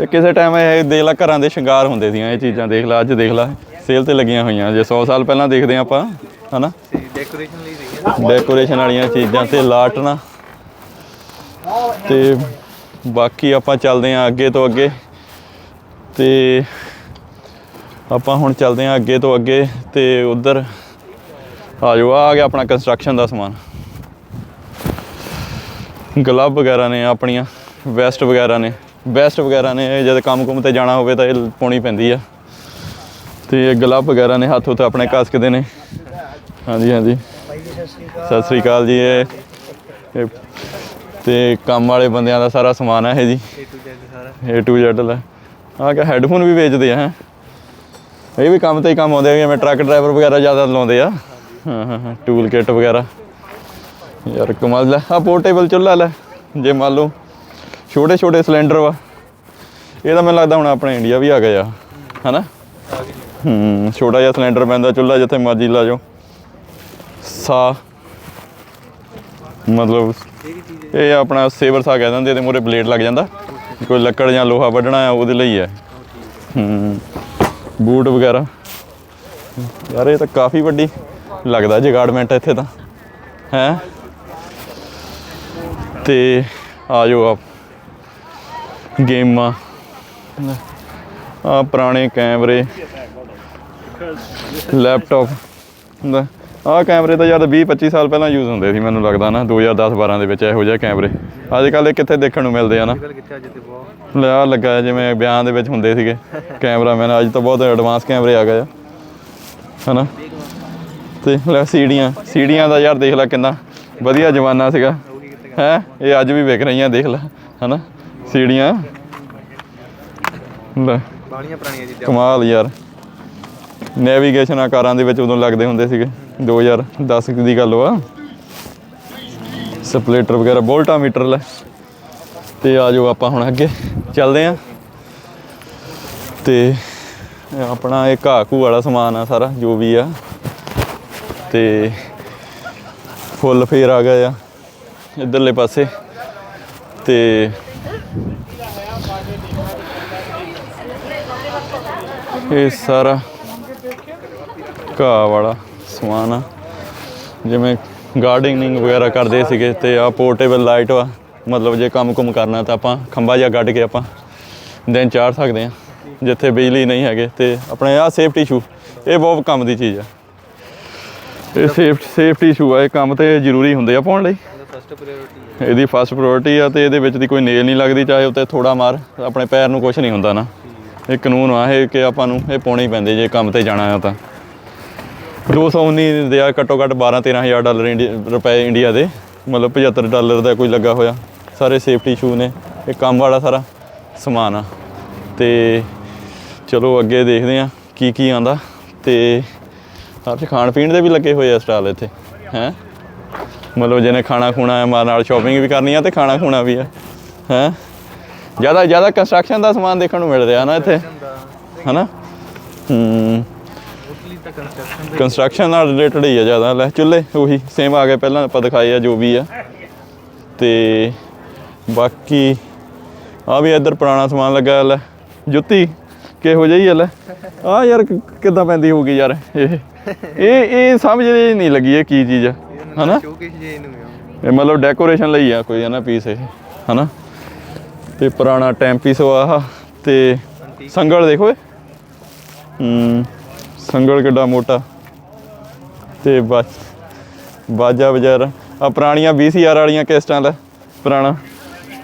ਇਹ ਕਿਸੇ ਟਾਈਮ ਇਹ ਦੇਖ ਲਾ ਘਰਾਂ ਦੇ ਸ਼ਿੰਗਾਰ ਹੁੰਦੇ ਸੀਆਂ ਇਹ ਚੀਜ਼ਾਂ ਦੇਖ ਲਾ ਅੱਜ ਦੇਖ ਲਾ ਸੇਲ ਤੇ ਲੱਗੀਆਂ ਹੋਈਆਂ ਜੇ 100 ਸਾਲ ਪਹਿਲਾਂ ਦੇਖਦੇ ਆਪਾਂ ਹਨਾ? ਡੈਕੋਰੇਸ਼ਨ ਲਈ ਸੀਗੇ ਡੈਕੋਰੇਸ਼ਨ ਵਾਲੀਆਂ ਚੀਜ਼ਾਂ ਤੇ ਲਾਟਣਾ ਤੇ ਬਾਕੀ ਆਪਾਂ ਚੱਲਦੇ ਹਾਂ ਅੱਗੇ ਤੋਂ ਅੱਗੇ। ਤੇ ਆਪਾਂ ਹੁਣ ਚੱਲਦੇ ਹਾਂ ਅੱਗੇ ਤੋਂ ਅੱਗੇ ਤੇ ਉਧਰ ਆ ਜਾਓ ਆ ਗਿਆ ਆਪਣਾ ਕੰਸਟਰਕਸ਼ਨ ਦਾ ਸਮਾਨ। ਗਲਵ ਵਗੈਰਾ ਨੇ ਆਪਣੀਆਂ ਵੈਸਟ ਵਗੈਰਾ ਨੇ। ਵੈਸਟ ਵਗੈਰਾ ਨੇ, ਇਹ ਜਦ ਕੰਮ ਕੁਮ ਤੇ ਜਾਣਾ ਹੋਵੇ ਤਾਂ ਇਹ ਪਾਉਣੀ ਪੈਂਦੀ ਆ। ਤੇ ਇਹ ਗਲਵ ਵਗੈਰਾ ਨੇ, ਹੱਥ ਉੱਤੇ ਆਪਣੇ ਕੱਸਕਦੇ ਨੇ। ਹਾਂਜੀ ਹਾਂਜੀ। ਸਤਿ ਸ੍ਰੀ ਅਕਾਲ ਜੀ, ਇਹ ਇਹ ਤੇ ਕੰਮ ਵਾਲੇ ਬੰਦਿਆਂ ਦਾ ਸਾਰਾ ਸਮਾਨ ਹੈ ਇਹ ਜੀ। A to Z ਸਾਰਾ। A to Z ਲੈ ਆ ਕਿ ਹੈੱਡਫੋਨ ਵੀ ਵੇਚਦੇ ਆ, ਹੈਂ? ਇਹ ਵੀ ਕੰਮ ਤੇ ਹੀ ਕੰਮ ਆਉਂਦੇ ਆ ਜਿਵੇਂ ਟਰੱਕ ਡਰਾਈਵਰ ਵਗੈਰਾ ਜ਼ਿਆਦਾ ਲਾਉਂਦੇ ਆ। ਹਾਂ ਹਾਂ ਟੂਲ ਕਿੱਟ ਵਗੈਰਾ। ਯਾਰ ਕਮਾਲ ਲੈ ਆ ਪੋਰਟੇਬਲ ਚੁੱਲ੍ਹਾ ਲੈ, ਜੇ ਮੰਨ ਲਓ ਛੋਟੇ ਛੋਟੇ ਸਿਲੰਡਰ ਵਾ। ਇਹ ਤਾਂ ਮੈਨੂੰ ਲੱਗਦਾ ਹੁਣ ਆਪਣੇ ਇੰਡੀਆ ਵੀ ਆ ਗਿਆ ਆ। ਹਨਾ? ਹੂੰ, ਛੋਟਾ ਜਿਹਾ ਸਿਲੰਡਰ ਪੈਂਦਾ, ਚੁੱਲ੍ਹਾ ਜਿੱਥੇ ਮਰਜ਼ੀ ਲਾ ਜਾਓ। ਸਾ। ਮਤਲਬ, ਇਹ ਆਪਣਾ ਸੇਵਰ ਸਾ ਕਹਿ ਦਿੰਦੇ, ਇਹਦੇ ਮੂਹਰੇ ਬਲੇਡ ਲੱਗ ਜਾਂਦਾ। ਕੋਈ ਲੱਕੜ ਜਾਂ ਲੋਹਾ ਵੱਢਣਾ ਆ, ਉਹਦੇ ਲਈ ਹੈ ਹੂੰ, ਬੂਟ ਵਗੈਰਾ। ਯਾਰ, ਇਹ ਤਾਂ ਕਾਫੀ ਵੱਡੀ ਲੱਗਦਾ ਜਗਾੜਮੈਂਟ ਇੱਥੇ ਤਾਂ। ਹੈ? ਤੇ ਆ ਜਾਓ ਆਪ। ਗੇਮਾਂ। ਆ ਪੁਰਾਣੇ ਕੈਮਰੇ। ਲੈਪਟਾਪ। ਆਹ ਕੈਮਰੇ ਤਾਂ ਯਾਰ 20 25 ਸਾਲ ਪਹਿਲਾਂ ਯੂਜ਼ ਹੁੰਦੇ ਸੀ, ਮੈਨੂੰ ਲੱਗਦਾ ਨਾ 2010 12 ਦੇ ਵਿੱਚ ਇਹੋ ਜਿਹੇ ਕੈਮਰੇ। ਅੱਜ ਕੱਲ੍ਹ ਇਹ ਕਿੱਥੇ ਦੇਖਣ ਨੂੰ ਮਿਲਦੇ ਆ ਨਾ। ਗੱਲ ਕਿੱਥੇ ਲੱਗਾ ਹੈ ਜਿਵੇਂ ਬਿਆਨ ਦੇ ਵਿੱਚ ਹੁੰਦੇ ਸੀਗੇ, ਕੈਮਰਾਮੈਨ, ਅੱਜ ਤਾਂ ਬਹੁਤ ਐਡਵਾਂਸ ਕੈਮਰੇ ਆ ਗਏ ਆ। ਹਨਾ? ਤੇ ਲੈ, ਸੀੜੀਆਂ। ਸੀੜੀਆਂ ਦਾ ਯਾਰ ਦੇਖ ਲੈ ਕਿੰਨਾ ਵਧੀਆ ਜ਼ਮਾਨਾ ਸੀਗਾ। ਹੋਊਗੀ ਹੈ? ਇਹ ਅੱਜ ਵੀ ਵਿਕ ਰਹੀਆਂ, ਦੇਖ ਲੈ। ਹਨਾ? ਸੀੜੀਆਂ। ਲੈ। ਬਾਲੀਆਂ ਪੁਰਾਣੀਆਂ ਚੀਜ਼ਾਂ ਕਮਾਲ ਯਾਰ। ਨੈਵੀਗੇਸ਼ਨ ਆਕਾਰਾਂ ਦੇ ਵਿੱਚ ਉਦੋਂ ਲੱਗਦੇ ਹੁੰਦੇ ਸੀਗੇ। 2010 ਦੀ ਗੱਲ ਵਾ। ਸਪਲੇਟਰ ਵਗੈਰਾ ਵੋਲਟਾ ਮੀਟਰ ਲੈ। ਤੇ ਆ ਜਾਓ ਆਪਾਂ ਹੁਣ ਅੱਗੇ। ਚੱਲਦੇ ਆਂ। ਤੇ ਆਪਣਾ ਇਹ ਘਾਹ ਘੂ ਵਾਲਾ ਸਮਾਨ ਆ ਸਾਰਾ, ਜੋ ਵੀ ਆ। ਤੇ ਫੁੱਲ ਫੇਰ ਆ ਗਿਆ ਆ। ਇਧਰਲੇ ਪਾਸੇ। ਤੇ ਇਹ ਸਾਰਾ ਘਾਹ ਵਾਲਾ ਸਮਾਨ ਆ। ਜਿਵੇਂ ਗਾਰਡਨਿੰਗ ਵਗੈਰਾ ਕਰਦੇ ਸੀਗੇ ਤੇ ਆ ਪੋਰਟੇਬਲ ਲਾਈਟ ਵਾ। ਮਤਲਬ ਜੇ ਕੰਮ ਕੁਮ ਕਰਨਾ ਤਾਂ ਆਪਾਂ ਖੰਭਾ ਜਿਹਾ ਗੱਡ ਕੇ ਆਪਾਂ ਦਿਨ ਚਾੜ ਸਕਦੇ ਆ, ਜਿੱਥੇ ਬਿਜਲੀ ਨਹੀਂ ਹੈਗੇ ਤੇ ਆਪਣੇ ਆ ਸੇਫਟੀ ਸ਼ੂ ਇਹ ਬਹੁਤ ਕੰਮ ਦੀ ਚੀਜ਼ ਆ। ਇਹ ਸੇਫ ਸੇਫਟੀ ਸ਼ੂ ਆ, ਇਹ ਕੰਮ ਤੇ ਜ਼ਰੂਰੀ ਹੁੰਦੇ ਆ ਪਾਉਣ ਲਈ। ਇਹਦੀ ਫਸਟ ਪ੍ਰਾਇੋਰਟੀ ਆ ਤੇ ਇਹਦੇ ਵਿੱਚ ਦੀ ਕੋਈ ਨੇਲ ਨਹੀਂ ਲੱਗਦੀ, ਚਾਹੇ ਉੱਤੇ ਥੋੜਾ ਮਾਰ, ਆਪਣੇ ਪੈਰ ਨੂੰ ਕੁਝ ਨਹੀਂ ਹੁੰਦਾ ਨਾ। ਇਹ ਕਾਨੂੰਨ ਆ ਇਹ ਕਿ ਆਪਾਂ ਨੂੰ ਇਹ ਪਾਉਣੇ ਹੀ ਪੈਂਦੇ ਜੇ ਕੰਮ ਤੇ ਜਾਣਾ ਆ ਤਾਂ। 219 ਦੇ ਆ ਘੱਟੋ ਘੱਟ 12 13000 ਡਾਲਰ ਇੰਡੀ- ਰੁਪਏ ਇੰਡੀਆ ਦੇ, ਮਤਲਬ 75 ਡਾਲਰ ਦਾ ਕੋਈ ਲੱਗਾ ਹੋਇਆ। ਸਾਰੇ ਸੇਫਟੀ ਸ਼ੂ ਨੇ, ਇਹ ਕੰਮ ਵਾਲਾ ਸਾਰਾ ਸਮਾਨ ਆ। ਤੇ ਚਲੋ ਅੱਗੇ ਦੇਖਦੇ ਆ ਕੀ ਕੀ ਆਂਦਾ। ਤੇ ਹਰ ਚ ਖਾਣ ਪੀਣ ਦੇ ਵੀ ਲੱਗੇ ਹੋਏ ਆ ਸਟਾਲ ਇੱਥੇ, ਹੈ? ਮਤਲਬ ਜਿਹਨੇ ਖਾਣਾ ਖੂਣਾ ਹੈ ਮਾਰ ਨਾਲ ਸ਼ਾਪਿੰਗ ਵੀ ਕਰਨੀ ਆ ਤੇ ਖਾਣਾ ਖੂਣਾ ਵੀ ਆ, ਹੈ? ਜ਼ਿਆਦਾ ਜ਼ਿਆਦਾ ਕੰਸਟਰਕਸ਼ਨ ਦਾ ਸਮਾਨ ਦੇਖਣ ਨੂੰ ਮਿਲ ਰਿਹਾ ਨਾ ਇੱਥੇ। ਹਨਾ? ਹੂੰ। ਕੰਸਟਰਕਸ਼ਨ ਨਾਲ ਰਿਲੇਟਡ ਹੀ ਆ ਜ਼ਿਆਦਾ ਲੈ ਚੁੱਲੇ ਉਹੀ ਸੇਮ ਆ ਗਏ ਪਹਿਲਾਂ ਆਪਾਂ ਦਿਖਾਏ ਆ ਜੋ ਵੀ ਆ। ਤੇ ਬਾਕੀ ਆ ਵੀ ਇੱਧਰ ਪੁਰਾਣਾ ਸਮਾਨ ਲੱਗਾ ਲੈ ਜੁੱਤੀ ਕਿਹੋ ਜਿਹੀ ਆ ਲੈ? ਆ ਯਾਰ ਕਿੱਦਾਂ ਪੈਂਦੀ ਹੋਊਗੀ ਯਾਰ ਇਹ? ਇਹ ਇਹ ਸਮਝ ਨਹੀਂ ਲੱਗੀ ਇਹ ਕੀ ਚੀਜ਼ ਆ ਹਨਾ? ਇਹ ਮਤਲਬ ਡੈਕੋਰੇਸ਼ਨ ਲਈ ਆ ਕੋਈ ਹੈ ਨਾ ਪੀਸ ਇਹ ਹਨਾ? ਤੇ ਪੁਰਾਣਾ ਟਾਈਮ ਪੀਸ ਆਹ ਤੇ ਸੰਗਲ ਦੇਖੋ ਇਹ। ਹੂੰ, ਸੰਗਲ ਕਿੱਡਾ ਮੋਟਾ। ਤੇ ਬਸ, ਬਾਜਾ ਵਜਰ ਆ ਪੁਰਾਣੀਆਂ 20000 ਵਾਲੀਆਂ ਕਿਸ਼ਤਾਂ ਦਾ ਪੁਰਾਣਾ।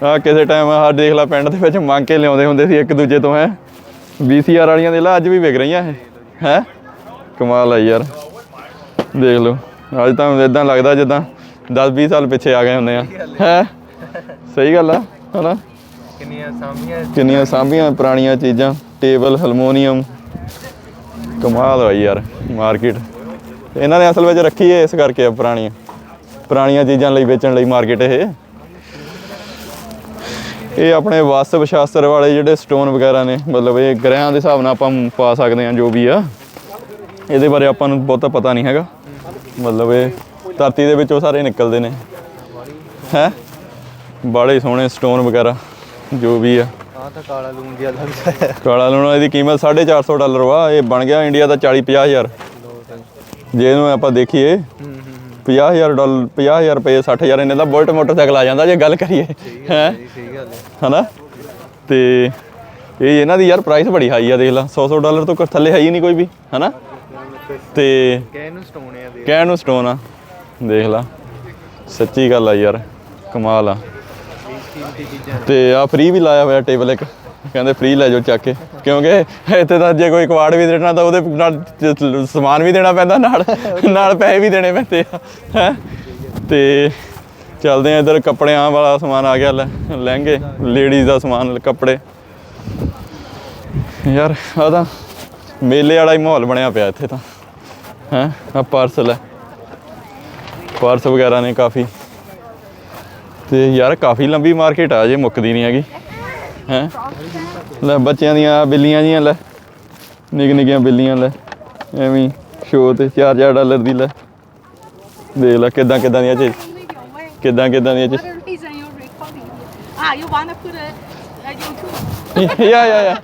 ਆ ਕਿਸੇ ਟਾਈਮ ਆ ਦੇਖ ਲਾ ਪਿੰਡ ਦੇ ਵਿੱਚ ਮੰਗ ਕੇ ਲਿਆਉਂਦੇ ਹੁੰਦੇ ਸੀ ਇੱਕ ਦੂਜੇ ਤੋਂ, ਹੈ। 20000 ਵਾਲੀਆਂ ਦੇ ਲਾ, ਅੱਜ ਵੀ ਵਿਕ ਰਹੀਆਂ ਇਹ, ਹੈ। ਕਮਾਲ ਆ ਯਾਰ। ਦੇਖ ਲਓ, ਅੱਜ ਤਾਂ ਇਦਾਂ ਲੱਗਦਾ ਜਿੱਦਾਂ 10 20 ਸਾਲ ਪਿੱਛੇ ਆ ਗਏ ਹੁੰਦੇ ਆ, ਹੈ। ਸਹੀ ਗੱਲ ਆ, ਹਨਾ? ਕਿੰਨੀਆਂ ਸਾਮੀਆਂ ਕਿੰਨੀਆਂ ਸਾਂਭੀਆਂ ਪੁਰਾਣੀਆਂ ਚੀਜ਼ਾਂ, ਟੇਬਲ ਹਾਰਮੋਨੀਅਮ ਕਮਾਲ ਹੋਈ ਯਾਰ, ਮਾਰਕੀਟ। ਇਹਨਾਂ ਨੇ ਅਸਲ ਵਿੱਚ ਰੱਖੀ ਹੈ ਇਸ ਕਰਕੇ ਆ ਪੁਰਾਣੀਆਂ। ਪੁਰਾਣੀਆਂ ਚੀਜ਼ਾਂ ਲਈ ਵੇਚਣ ਲਈ ਮਾਰਕੀਟ ਇਹ। ਇਹ ਆਪਣੇ ਵਾਸਤਵ ਸ਼ਾਸਤਰ ਵਾਲੇ ਜਿਹੜੇ ਸਟੋਨ ਵਗੈਰਾ ਨੇ, ਮਤਲਬ ਇਹ ਗ੍ਰਹਿਆਂ ਦੇ ਹਿਸਾਬ ਨਾਲ ਆਪਾਂ ਪਾ ਸਕਦੇ ਹਾਂ ਜੋ ਵੀ ਆ। ਇਹਦੇ ਬਾਰੇ ਆਪਾਂ ਨੂੰ ਬਹੁਤਾ ਪਤਾ ਨਹੀਂ ਹੈਗਾ। ਮਤਲਬ ਇਹ ਧਰਤੀ ਦੇ ਵਿੱਚੋਂ ਸਾਰੇ ਨਿਕਲਦੇ ਨੇ। ਹੈ? ਬਾੜੇ ਸੋਹਣੇ ਸਟੋਨ ਵਗੈਰਾ। ਜੋ ਵੀ ਆ। ਆ ਤਾਂ ਕਾਲਾ ਲੂਣ ਜਿਹਾ ਲੱਗਦਾ ਹੈ। ਕਾਲਾ ਲੂਣਾ ਇਹਦੀ ਕੀਮਤ 450 ਡਾਲਰ ਵਾ। ਇਹ ਬਣ ਗਿਆ ਇੰਡੀਆ ਦਾ 40 50 ਹਜ਼ਾਰ। ਲੋ ਤਾਂ। ਜੇ ਇਹਨੂੰ ਆਪਾਂ ਦੇਖੀਏ ਹੂੰ ਹੂੰ 50000 ਡਾਲਰ 50000 ਰੁਪਏ 60000 ਇਹਨੇ ਦਾ ਬੁਲਟ ਮੋਟਰਸਾਈਕਲ ਆ ਜਾਂਦਾ ਜੇ ਗੱਲ ਕਰੀਏ। ਹੈ ਸਹੀ ਸਹੀ ਗੱਲ ਹੈ। ਹਨਾ? ਤੇ ਇਹ ਇਹਨਾਂ ਦੀ ਯਾਰ ਪ੍ਰਾਈਸ ਬੜੀ ਹਾਈ ਆ ਦੇਖ ਲਾ। 100 100 ਡਾਲਰ ਤੋਂ ਘੱਟ ਥੱਲੇ ਹੈ ਹੀ ਨਹੀਂ ਕੋਈ ਵੀ ਹਨਾ? ਤੇ ਕਹਿ ਨੂੰ ਸਟੋਨ ਆ ਦੇ ਕਹਿਣ ਨੂੰ ਸਟੋਨ ਆ। ਦੇਖ ਲਾ। ਸੱਚੀ ਗੱਲ ਆ ਯਾਰ ਕਮਾਲ ਆ। ਕੀਮਤੀ ਚੀਜ਼ਾਂ ਤੇ ਆ ਫ੍ਰੀ ਵੀ ਲਾਇਆ ਹੋਇਆ ਟੇਬਲ ਇੱਕ। ਕਹਿੰਦੇ ਫ੍ਰੀ ਲੈ ਜਾਓ ਚੱਕ ਕੇ। ਕਿਉਂਕਿ ਇੱਥੇ ਤਾਂ ਜੇ ਕੋਈ ਕੁਆੜ ਵੀ ਦੇਣਾ ਤਾਂ ਉਹਦੇ ਨਾਲ ਸਮਾਨ ਵੀ ਦੇਣਾ ਪੈਂਦਾ, ਨਾਲ ਨਾਲ ਪੈਸੇ ਵੀ ਦੇਣੇ ਪੈਂਦੇ ਆ। ਹੈ? ਤੇ ਚੱਲਦੇ ਆ ਇਧਰ, ਕੱਪੜਿਆਂ ਵਾਲਾ ਸਮਾਨ ਆ ਗਿਆ ਲੈ, ਲਹਿੰਗੇ ਲੇਡੀਜ਼ ਦਾ ਸਮਾਨ, ਕੱਪੜੇ। ਯਾਰ ਆ ਤਾਂ ਮੇਲੇ ਵਾਲਾ ਹੀ ਮਾਹੌਲ ਬਣਿਆ ਪਿਆ ਇੱਥੇ ਤਾਂ। ਹੈ? ਆ ਪਾਰਸਲ ਹੈ। ਪਰਸ ਵਗੈਰਾ ਨੇ ਕਾਫੀ। ਤੇ ਯਾਰ ਕਾਫੀ ਲੰਬੀ ਮਾਰਕੀਟ ਆ ਜੇ ਮੁੱਕਦੀ ਨਹੀਂ ਹੈਗੀ ਹੈ ਲੈ ਬੱਚਿਆਂ ਦੀਆਂ ਬਿੱਲੀਆਂ ਜੀਆਂ ਲੈ ਨਿੱਕ ਨਿੱਕੀਆਂ ਬਿੱਲੀਆਂ ਲੈ ਐਵੇਂ ਸ਼ੋਅ ਤੇ 4-4 ਡਾਲਰ ਦੀ ਲੈ ਦੇਖ ਲੈ ਕਿਦਾਂ ਕਿਦਾਂ ਦੀਆਂ ਚੀਜ਼ ਕਿਦਾਂ ਕਿਦਾਂ ਦੀਆਂ ਚੀਜ਼ What are these are you recording? Ah, you wanna put a, a YouTube? yeah yeah yeah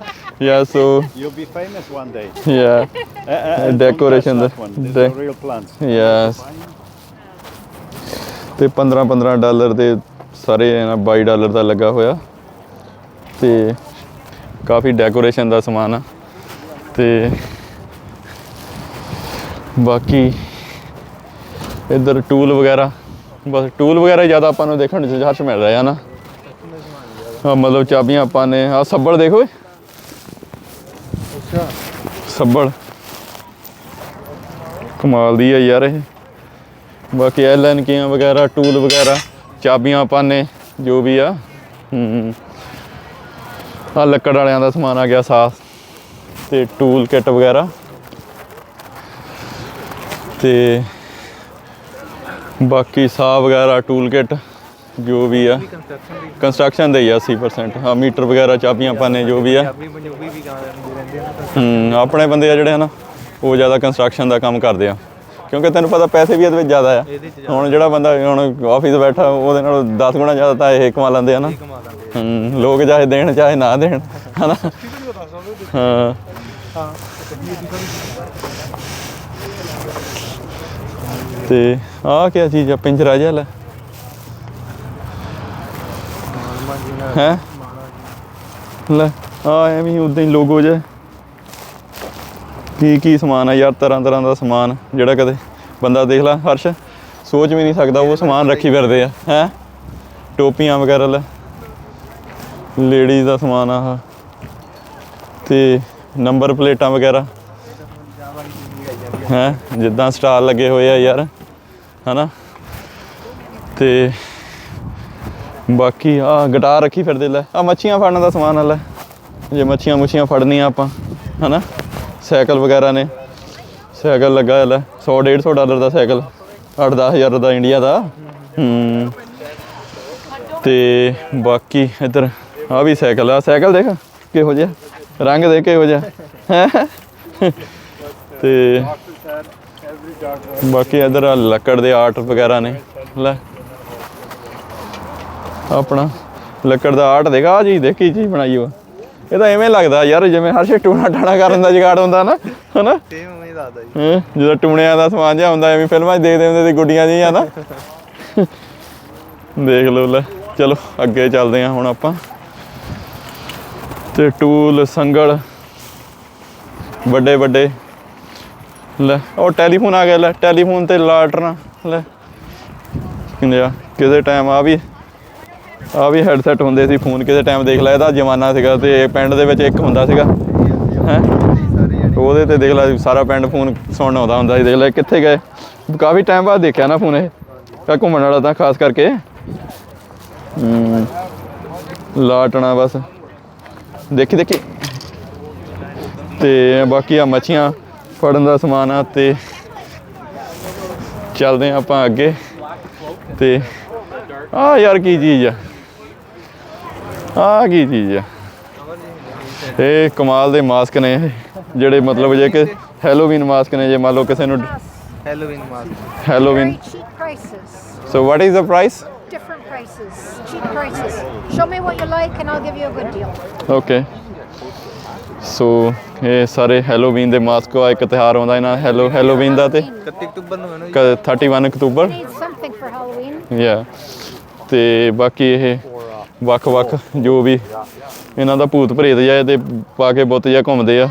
yeah so You'll be famous one day. yeah Uh, uh, and decoration don't touch the- that one. These the- are real plants. yes ਤੇ 15 15 dollar ਦੇ ਸਾਰੇ ਨਾ 22 dollar ਦਾ ਲੱਗਾ ਹੋਇਆ ਤੇ ਕਾਫੀ decoration ਦਾ ਸਮਾਨ ਆ। ਤੇ ਬਾਕੀ ਇੱਧਰ ਟੂਲ ਵਗੈਰਾ ਬਸ ਟੂਲ ਵਗੈਰਾ ਹੀ ਜ਼ਿਆਦਾ ਆਪਾਂ ਨੂੰ ਦੇਖਣ ਨੂੰ ਜਹਾਜ਼ ਮਿਲ ਰਿਹਾ ਨਾ। ਹਾਂ ਮਤਲਬ ਚਾਬੀਆਂ ਆਪਾਂ ਨੇ ਆ ਸੱਬੜ ਦੇਖੋ ਅੱਛਾ। ਸੱਬੜ ਕਮਾਲ ਦੀ ਹੈ ਯਾਰ ਇਹ। ਬਾਕੀ ਐਲਐਨ ਕੀਆਂ ਵਗੈਰਾ ਟੂਲ ਵਗੈਰਾ। ਚਾਬੀਆਂ ਪਾਨੇ, ਜੋ ਵੀ ਆ। ਹੂੰ ਆ ਲੱਕੜ ਵਾਲਿਆਂ ਦਾ ਸਮਾਨ ਆ ਗਿਆ ਸਾਫ਼ ਤੇ ਟੂਲ ਕਿੱਟ ਵਗੈਰਾ। ਤੇ ਬਾਕੀ ਸਾਹ ਵਗੈਰਾ, ਟੂਲ ਕਿੱਟ, ਜੋ ਵੀ ਆ। ਕੰਸਟਰਕਸ਼ਨ ਦੀ ਦੇ ਹੀ ਆ 80% ਹਾਂ ਮੀਟਰ ਵਗੈਰਾ, ਚਾਬੀਆਂ ਪਾਨੇ, ਜੋ ਵੀ ਆ। ਹੂੰ, ਆਪਣੇ ਬੰਦੇ ਆ ਜਿਹੜੇ ਹਨ, ਉਹ ਜ਼ਿਆਦਾ ਕੰਸਟਰਕਸ਼ਨ ਦਾ ਕੰਮ ਕਰਦੇ ਆ। ਕਿਉਂਕਿ ਤੈਨੂੰ ਪਤਾ ਪੈਸੇ ਵੀ ਇਹਦੇ ਵਿੱਚ ਜ਼ਿਆਦਾ ਆ। ਹੁਣ ਜਿਹੜਾ ਬੰਦਾ ਹੁਣ ਆਫਿਸ ਬੈਠਾ ਉਹਦੇ ਨਾਲ 10 ਗੁਣਾ ਜ਼ਿਆਦਾ ਤਾਂ ਇਹ ਕਮਾ ਲੈਂਦੇ ਆ ਨਾ। ਹੂੰ ਲੋਕ ਚਾਹੇ ਦੇਣ ਚਾਹੇ ਨਾ ਦੇਣ ਹਨਾ? ਹਾਂ। ਤੇ ਆਹ ਕੀ ਚੀਜ਼ ਆ ਪਿੰਜਰਾ ਜਿਹਾ ਲੈ ਹੈ? ਲੈ ਆ ਐਵੇਂ ਉਦਾਂ ਹੀ ਲੋਗੋ ਜਿਹਾ। ਕੀ ਕੀ ਸਮਾਨ ਆ ਯਾਰ, ਤਰ੍ਹਾਂ ਤਰ੍ਹਾਂ ਦਾ ਸਮਾਨ, ਜਿਹੜਾ ਕਦੇ ਬੰਦਾ ਦੇਖ ਲਾ, ਹਰਸ਼। ਸੋਚ ਵੀ ਨਹੀਂ ਸਕਦਾ ਉਹ ਸਮਾਨ ਰੱਖੀ ਫਿਰਦੇ ਆ, ਹੈ? ਟੋਪੀਆਂ ਵਗੈਰਾ ਲੈ। ਲੇਡੀਜ਼ ਦਾ ਸਮਾਨ ਆ ਆਹ। ਤੇ ਨੰਬਰ ਪਲੇਟਾਂ ਵਗੈਰਾ। ਹੈ? ਜਿੱਦਾਂ ਸਟਾਲ ਲੱਗੇ ਹੋਏ ਆ ਯਾਰ, ਹਨਾ? ਤੇ ਬਾਕੀ ਆ ਗਿਟਾਰ ਰੱਖੀ ਫਿਰਦੇ ਲੈ। ਆ ਮੱਛੀਆਂ ਫੜਨ ਦਾ ਸਮਾਨ ਆ ਲੈ। ਜੇ ਮੱਛੀਆਂ ਮੁੱਛੀਆਂ ਫੜਨੀਆਂ ਆਪਾਂ, ਹਨਾ? ਸਾਈਕਲ ਵਗੈਰਾ ਨੇ। ਸਾਈਕਲ ਲੱਗਾ ਹੈ ਲੈ 100 150 ਡਾਲਰ ਦਾ ਸਾਈਕਲ 8 ਹਜ਼ਾਰ ਦਾ ਇੰਡੀਆ ਦਾ। ਹੂੰ। ਤੇ ਬਾਕੀ ਇੱਧਰ ਆ ਵੀ ਸਾਈਕਲ ਆ। ਸਾਈਕਲ ਦੇਖ, ਕਿਹੋ ਜਿਹਾ, ਰੰਗ ਦੇਖ ਕਿਹੋ ਜਿਹਾ। ਹੈਂ? ਤੇ ਬਾਕੀ ਇੱਧਰ ਆਹ ਲੱਕੜ ਦੇ ਆਰਟ ਵਗੈਰਾ ਨੇ। ਲੈ, ਆਪਣਾ ਲੱਕੜ ਦਾ ਆਰਟ ਦੇਖਾ ਆ ਜੀ ਦੇਖੀ ਚੀਜ਼ ਬਣਾਈ ਉਹ ਇਹ ਤਾਂ ਐਵੇਂ ਲੱਗਦਾ ਯਾਰ ਜਿਵੇਂ ਹਰ ਸ਼ੇ ਟੂਣਾ ਟਾਣਾ ਕਰਨ ਦਾ ਜਗਾੜ ਹੁੰਦਾ ਨਾ ਹਨਾ? ਤੇ ਉਵੇਂ ਹੀ ਦੱਸਦਾ ਜੀ। ਹੈਂ? ਜਦੋਂ ਟੂਣਿਆਂ ਦਾ ਸਮਾਨ ਜਿਹਾ ਹੁੰਦਾ ਐਵੇਂ ਫਿਲਮਾਂ 'ਚ ਦੇਖਦੇ ਹੁੰਦੇ ਸੀ ਗੁੱਡੀਆਂ ਜਿਹੀਆਂ ਨਾ ਦੇਖ ਲਓ ਲੈ ਚਲੋ ਅੱਗੇ ਚੱਲਦੇ ਹਾਂ ਹੁਣ ਆਪਾਂ। ਤੇ ਟੂਲ ਸੰਗਲ ਵੱਡੇ ਵੱਡੇ। ਲੈ ਉਹ ਟੈਲੀਫੋਨ ਆ ਗਿਆ ਲੈ ਟੈਲੀਫੋਨ ਤੇ ਲਾਟਣਾ ਲੈ। ਕਿੰਨੇ ਆ ਕਿਸੇ ਟਾਈਮ ਆ ਵੀ। ਆ ਵੀ ਹੈਡਸੈਟ ਹੁੰਦੇ ਸੀ ਫੋਨ ਕਿਸੇ ਟਾਈਮ ਦੇਖ ਲੈ ਇਹਦਾ ਜ਼ਮਾਨਾ ਸੀਗਾ ਤੇ ਪਿੰਡ ਦੇ ਵਿੱਚ ਇੱਕ ਹੁੰਦਾ ਸੀਗਾ। ਹੈ? ਉਹਦੇ ਤੇ ਦੇਖ ਲੈ, ਸਾਰਾ ਪਿੰਡ ਫੋਨ ਸੁਣਨ ਆਉਂਦਾ ਹੁੰਦਾ ਸੀ, ਦੇਖ ਲੈ, ਕਿੱਥੇ ਗਏ? ਕਾਫੀ ਟਾਈਮ ਬਾਅਦ ਦੇਖਿਆ ਨਾ ਫੋਨ ਇਹ ਕਾ ਘੁੰਮਣ ਵਾਲਾ ਤਾਂ, ਖਾਸ ਕਰਕੇ। ਲਾਟਣਾ ਬਸ। ਦੇਖੀ ਦੇਖੀ। ਤੇ ਬਾਕੀ ਆ ਮੱਛੀਆਂ ਫੜਨ ਦਾ ਸਮਾਨ ਆ ਤੇ ਚੱਲਦੇ ਆ ਆਪਾਂ ਅੱਗੇ। ਤੇ ਆ ਯਾਰ ਕੀ ਚੀਜ਼ ਆ। ਆ ਕੀ ਚੀਜ਼ ਆ ਇਹ ਕਮਾਲ ਦੇ ਮਾਸਕ ਨੇ ਇਹ, ਜਿਹੜੇ ਮਤਲਬ ਜੇ ਕਿ ਹੈਲੋਵੀਨ ਮਾਸਕ ਨੇ ਜੇ ਮੰਨ ਲਓ ਕਿਸੇ ਨੂੰ Halloween mask Halloween Very cheap prices. So what is the price Different prices. Cheap prices. Show me what you like and I'll give you a good deal. Okay so ਇਹ ਸਾਰੇ Halloween ਦੇ mask ਆ ਇੱਕ ਤਿਉਹਾਰ ਆਉਂਦਾ ਇਹਨਾਂ hello Halloween ਦਾ ਤੇ 31 October ਨੂੰ ਹੈ ਨਾ ਜੀ ਕ- 31 ਅਕਤੂਬਰ Need something for Halloween. ਯਾ ਤੇ ਬਾਕੀ ਇਹ ਵੱਖ-ਵੱਖ ਜੋ ਵੀ ਇਹਨਾਂ ਦਾ ਭੂਤ ਭਰੇਤ ਜਿਹਾ ਤੇ ਪਾ ਕੇ ਬੁੱਤ ਜਿਹਾ ਘੁੰਮਦੇ ਆ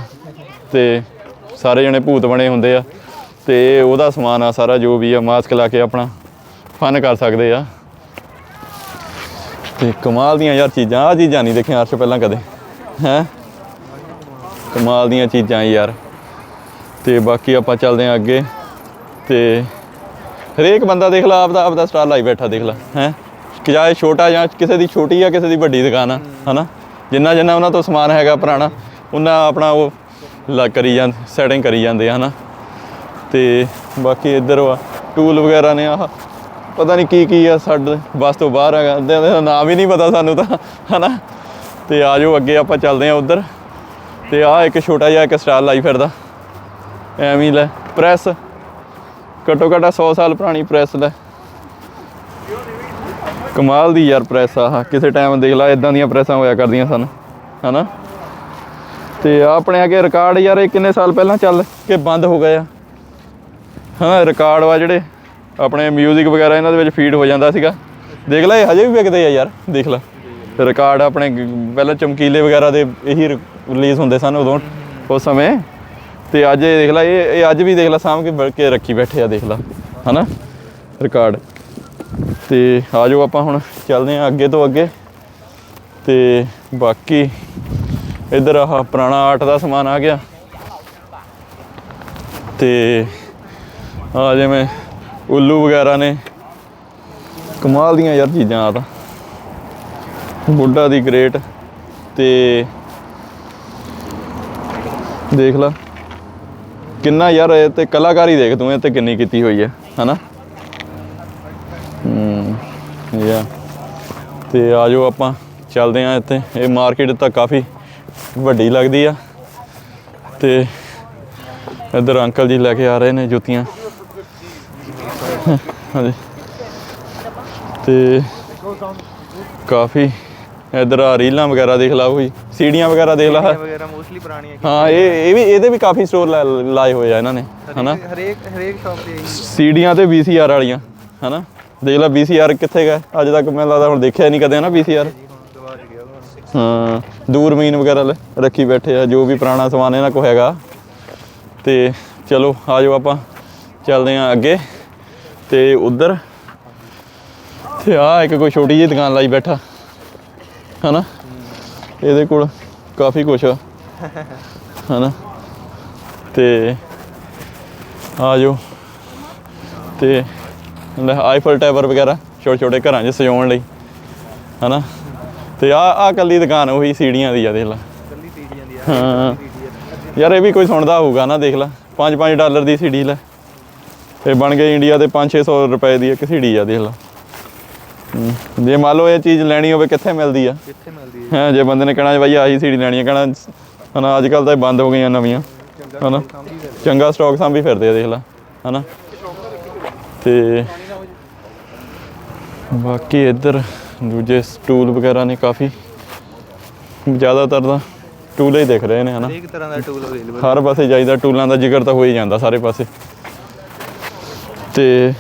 ਤੇ ਸਾਰੇ ਜਣੇ ਭੂਤ ਬਣੇ ਹੁੰਦੇ ਆ ਤੇ ਉਹਦਾ ਸਮਾਨ ਆ ਸਾਰਾ ਜੋ ਵੀ ਆ ਮਾਸਕ ਲਾ ਕੇ ਆਪਣਾ ਫਨ ਕਰ ਸਕਦੇ ਆ। ਤੇ ਕਮਾਲ ਦੀਆਂ ਯਾਰ ਚੀਜ਼ਾਂ ਆ ਚੀਜ਼ਾਂ ਨਹੀਂ ਦੇਖੀਆਂ ਅਰਸ਼ ਪਹਿਲਾਂ ਕਦੇ, ਹੈ? ਕਮਾਲ ਦੀਆਂ ਚੀਜ਼ਾਂ ਯਾਰ। ਤੇ ਬਾਕੀ ਆਪਾਂ ਚੱਲਦੇ ਆਂ ਅੱਗੇ ਤੇ ਹਰੇਕ ਬੰਦਾ ਦੇਖ ਲਾ, ਆਪਦਾ ਆਪਦਾ ਸਟਾਰ ਲਾਈ ਬੈਠਾ ਦੇਖ ਲਾ, ਹੈ? ਕਿ ਚਾਹੇ ਛੋਟਾ ਜਾਂ ਕਿਸੇ ਦੀ ਛੋਟੀ ਆ ਕਿਸੇ ਦੀ ਵੱਡੀ ਦੁਕਾਨ ਆ, ਹਨਾ? ਜਿੰਨਾ ਜਿੰਨਾ ਉਹਨਾਂ ਤੋਂ ਸਮਾਨ ਹੈਗਾ ਪੁਰਾਣਾ, ਉਹਨਾਂ ਆਪਣਾ ਉਹ ਲਾ ਕਰੀ ਜਾਂ ਸੈਟਿੰਗ ਕਰੀ ਜਾਂਦੇ ਆ, ਹਨਾ? ਤੇ ਬਾਕੀ ਇੱਧਰ ਵਾ ਟੂਲ ਵਗੈਰਾ ਨੇ ਆਹ, ਪਤਾ ਨਹੀਂ ਕੀ ਕੀ ਆ, ਸਾਡੇ ਬਸ ਤੋਂ ਬਾਹਰ ਹੈਗਾ ਇਹਦਾ ਦਾ ਨਾਮ ਹੀ ਨਹੀਂ ਪਤਾ ਸਾਨੂੰ ਤਾਂ, ਹਨਾ? ਤੇ ਜਾਓ, ਅੱਗੇ ਆਪਾਂ ਚੱਲਦੇ ਆ ਉਧਰ। ਤੇ ਆ ਇੱਕ ਛੋਟਾ ਜਿਹਾ ਇੱਕ ਸਟਾਲ ਲਾਈ ਫਿਰਦਾ। ਐਵੇਂ ਹੀ ਲੈ, ਪ੍ਰੈਸ। ਘੱਟੋ ਘੱਟ 100 ਸਾਲ ਪੁਰਾਣੀ ਪ੍ਰੈਸ ਲੈ। ਕਮਾਲ ਦੀ ਯਾਰ ਪ੍ਰੈਸ ਆ। ਕਿਸੇ ਟਾਈਮ ਦੇਖ ਲਾ ਇਦਾਂ ਦੀਆਂ ਪ੍ਰੈਸਾਂ ਹੋਇਆ ਕਰਦੀਆਂ ਸਨ, ਹਨਾ? ਤੇ ਆਹ ਆਪਣੇ ਅੱਗੇ ਰਿਕਾਰਡ ਯਾਰ, ਇਹ ਕਿੰਨੇ ਸਾਲ ਪਹਿਲਾਂ ਚੱਲ ਕੇ ਬੰਦ ਹੋ ਗਏ ਆ? ਹਾਂ ਰਿਕਾਰਡ ਵਾ ਜਿਹੜੇ ਆਪਣੇ 뮤직 ਵਗੈਰਾ ਇਹਨਾਂ ਦੇ ਵਿੱਚ ਫੀਡ ਹੋ ਜਾਂਦਾ ਸੀਗਾ। ਦੇਖ ਲੈ, ਇਹ ਹਜੇ ਵੀ ਵਿਕਦੇ ਆ ਯਾਰ, ਦੇਖ ਲੈ। ਰਿਕਾਰਡ ਆਪਣੇ ਪਹਿਲਾਂ ਚਮਕੀਲੇ ਵਗੈਰਾ ਦੇ ਇਹੀ ਰਿਲੀਜ਼ ਹੁੰਦੇ ਸਨ ਉਦੋਂ, ਉਸ ਸਮੇਂ। ਤੇ ਅੱਜ ਇਹ ਦੇਖ ਲੈ, ਇਹ ਇਹ ਅੱਜ ਵੀ ਦੇਖ ਲੈ, ਸਾਂਭ ਕੇ ਬੜ ਕੇ ਰੱਖੀ ਬੈਠੇ ਆ, ਦੇਖ ਲੈ, ਹਨਾ? ਰਿਕਾਰਡ ਤੇ ਆਜੋ ਆਪਾਂ ਹੁਣ, ਚੱਲਦੇ ਆ ਅੱਗੇ ਤੋਂ ਅੱਗੇ। ਤੇ ਬਾਕੀ ਇੱਧਰ ਆਹ ਪੁਰਾਣਾ ਆਰਟ ਦਾ ਸਮਾਨ ਆ ਗਿਆ। ਤੇ ਆ ਜਿਵੇਂ ਉੱਲੂ ਵਗੈਰਾ ਨੇ। ਕਮਾਲ ਦੀਆਂ ਯਾਰ ਚੀਜ਼ਾਂ ਆ ਤਾਂ। Buddha the great. ਤੇ ਦੇਖ ਲਾ। ਕਿੰਨਾ ਯਾਰ ਇਹ ਤੇ ਕਲਾਕਾਰੀ ਦੇਖ ਤੂੰ, ਇਹ ਤੇ ਕਿੰਨੀ ਕੀਤੀ ਹੋਈ ਹੈ, ਹਨਾ? ਹੂੰ ਯਾ ਤੇ ਆਜੋ ਆਪਾਂ ਚੱਲਦੇ ਆ ਇੱਥੇ। ਇਹ ਮਾਰਕੀਟ ਤਾਂ ਕਾਫੀ ਵੱਡੀ ਲੱਗਦੀ ਆ। ਤੇ ਇੱਧਰ ਅੰਕਲ ਜੀ ਲੈ ਕੇ ਆ ਰਹੇ ਨੇ ਜੁੱਤੀਆਂ। ਹਾਂਜੀ। ਤੇ ਕਾਫੀ ਇੱਧਰ ਆ ਰੀਲਾਂ ਵਗੈਰਾ ਦੇਖ ਲਾ ਕੋਈ। ਸੀੜੀਆਂ ਵਗੈਰਾ ਦੇਖ ਲਾ। ਵਗੈਰਾ ਮੋਸਟਲੀ ਪੁਰਾਣੀਆਂ ਹਾਂ ਇਹ ਇਹ ਵੀ ਇਹਦੇ ਵੀ ਕਾਫੀ ਸਟੋਰ ਲਾਏ ਹੋਏ ਆ ਇਹਨਾਂ ਨੇ ਹਨਾ? ਹਰੇਕ- ਹਰੇਕ ਸ਼ਾਪ ਤੇ ਸੀੜੀਆਂ ਤੇ VCR ਵਾਲੀਆਂ ਹਨਾ? ਦੇਖ ਲੈ VCR ਕਿੱਥੇ ਗਏ? ਅੱਜ ਤੱਕ ਮੈਨੂੰ ਲੱਗਦਾ ਹੁਣ ਦੇਖਿਆ ਨਹੀਂ ਕਦੇ ਨਾ ਉਹ। ਹਾਂ ਦੂਰਮੀਨ ਵਗੈਰਾ ਲੈ ਰੱਖੀ ਬੈਠੇ ਆ ਜੋ ਵੀ ਪੁਰਾਣਾ ਸਮਾਨ ਇਹਨਾਂ ਕੋਲ ਹੈਗਾ। ਤੇ ਚਲੋ ਆਜੋ ਆਪਾਂ ਚੱਲਦੇ ਆਂ ਅੱਗੇ। ਤੇ ਉਧਰ ਤੇ ਆ ਇੱਕ ਕੋਈ ਛੋਟੀ ਜਿਹੀ ਦੁਕਾਨ ਲਾਈ ਬੈਠਾ ਹਨਾ? ਇਹਦੇ ਕੋਲ ਕਾਫੀ ਕੁਛ ਆ ਹਨਾ? ਤੇ ਆਜੋ ਤੇ ਆਈਫਲ ਟਾਵਰ ਵਗੈਰਾ ਛੋਟੇ ਛੋਟੇ ਘਰਾਂ 'ਚ ਸਜਾਉਣ ਲਈ ਹਨਾ? ਤੇ ਆ ਆ ਕੱਲੀ ਦੁਕਾਨ ਉਹੀ ਸੀੜੀਆਂ ਦੀ ਆ ਦੇਖ ਲੈ। ਕੱਲੀ ਸੀੜੀਆਂ ਦੀ ਆ ਹਾਂ। ਯਾਰ ਇਹ ਵੀ ਕੋਈ ਸੁਣਦਾ ਹੋਊਗਾ ਨਾ ਦੇਖ ਲੈ। 5-5 ਡਾਲਰ ਦੀ ਸੀੜੀ ਲੈ। ਇਹ ਬਣ ਗਈ ਇੰਡੀਆ ਦੇ 5-600 ਰੁਪਏ ਦੀ ਇੱਕ ਸੀੜੀ ਆ ਦੇਖ ਲੈ। ਜੇ ਮੰਨ ਲਓ ਇਹ ਚੀਜ਼ ਲੈਣੀ ਹੋਵੇ ਕਿੱਥੇ ਮਿਲਦੀ ਆ? ਕਿੱਥੇ ਮਿਲਦੀ ਹੈ ਹਾਂ ਜੇ ਬੰਦੇ ਨੇ ਕਹਿਣਾ ਬਾਈ ਆਹੀ ਸੀੜੀ ਲੈਣੀ ਹੈ ਕਹਿਣਾ ਹਨਾ ਅੱਜ ਕੱਲ ਤਾਂ ਇਹ ਬੰਦ ਹੋ ਗਈਆਂ ਨਵੀਆਂ ਹਨਾ? ਚੰਗਾ ਸਟਾਕ ਸਾਂਭੀ ਫਿਰਦੇ ਆ ਦੇਖ ਲੈ ਹਨਾ? ਤੇ ਬਾਕੀ ਇੱਧਰ ਦੂਜੇ ਟੂਲ ਵਗੈਰਾ ਨੇ ਕਾਫੀ। ਜ਼ਿਆਦਾਤਰ ਤਾਂ ਟੂਲ ਹੀ ਦਿਖ ਰਹੇ ਨੇ ਹਨਾ? ਹਰੇਕ ਤਰ੍ਹਾਂ ਦਾ ਟੂਲ ਅਵੇਲੇਬਲ ਹਰ ਪਾਸੇ ਜਾਈਦਾ ਟੂਲਾਂ ਦਾ ਜ਼ਿਕਰ ਤਾਂ ਹੋ ਹੀ ਜਾਂਦਾ ਸਾਰੇ ਪਾਸੇ। ਤੇ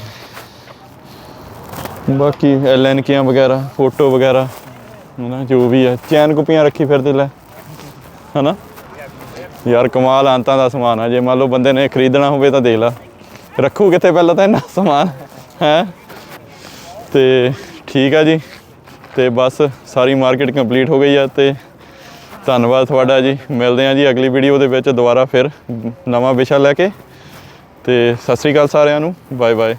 ਬਾਕੀ ਐਲਐਨਕੀਆਂ ਵਗੈਰਾ ਫੋਟੋ ਵਗੈਰਾ ਹਨਾ ਜੋ ਵੀ ਹੈ ਚੈਨ ਕੁਪੀਆਂ ਰੱਖੀ ਫਿਰਦੇ ਲੈ ਹਨਾ? ਯਾਰ ਕਮਾਲ ਅੰਤਾਂ ਦਾ ਸਮਾਨ ਆ। ਜੇ ਮੰਨ ਲਓ ਬੰਦੇ ਨੇ ਖਰੀਦਣਾ ਹੋਵੇ ਤਾਂ ਦੇਖ ਲਾ। ਰੱਖੂ ਕਿੱਥੇ ਪਹਿਲਾਂ ਤਾਂ ਇੰਨਾ ਸਮਾਨ ਹੈ? ਤੇ ਠੀਕ ਆ ਜੀ। ਤੇ ਬਸ ਸਾਰੀ ਮਾਰਕੀਟ ਕੰਪਲੀਟ ਹੋ ਗਈ ਆ ਤੇ ਧੰਨਵਾਦ ਤੁਹਾਡਾ ਜੀ। ਮਿਲਦੇ ਹਾਂ ਜੀ ਅਗਲੀ ਵੀਡੀਓ ਦੇ ਵਿੱਚ ਦੁਬਾਰਾ ਫਿਰ ਨਵਾਂ ਵਿਸ਼ਾ ਲੈ ਕੇ। ਤੇ ਸਤਿ ਸ੍ਰੀ ਅਕਾਲ ਸਾਰਿਆਂ ਨੂੰ। Bye bye.